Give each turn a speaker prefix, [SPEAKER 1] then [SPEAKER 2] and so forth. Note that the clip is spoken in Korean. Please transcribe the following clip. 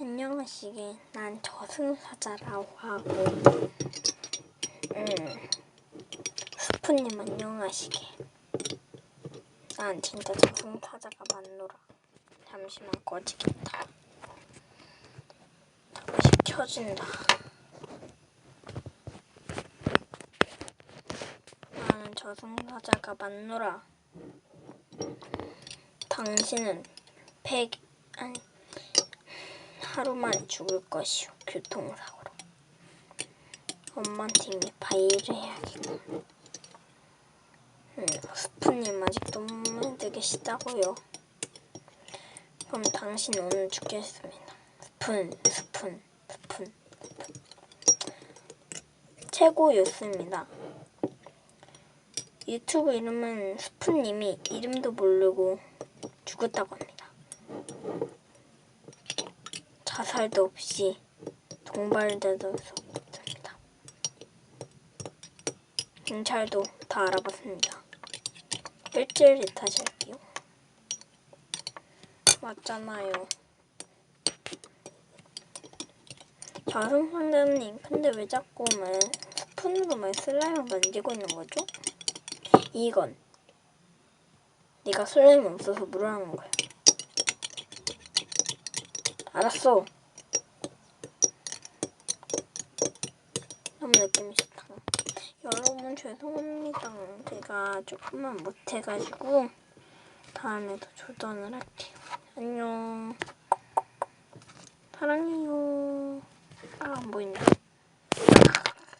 [SPEAKER 1] 안녕하시게. 난 저승사자라고 하고, 음, 스프님 안녕하시게. 난 진짜 저승사자가 맞노라. 잠시만 꺼지겠다. 다시 켜진다. 나는 저승사자가 맞노라. 당신은 백 아니 하루 만에 죽을 것이오 교통사고로. 엄마한테 이미 바이를 해야겠군. 음, 스프님 아직도 몸에 계시다고요. 그럼 당신 오늘 죽겠습니다. 스푼, 스푼, 스푼. 최고였습니다. 유튜브 이름은 스푼님이 이름도 모르고 죽었다고 합니다. 자 살도 없이 동발자도 없습니다. 경찰도 다 알아봤습니다. 일주일 다시 할게요. 맞잖아요. 자승선생님, 근데 왜 자꾸만 스푼으로만 슬라임을 만지고 있는 거죠? 이건 네가 슬라임 없어서 물어하는 거야. 알았어. 너무 느낌이 좋다. 여러분 죄송합니다. 제가 조금만 못해가지고 다음에도 조던을 할게요. 안녕. 사랑해요. 아, 안 보인다.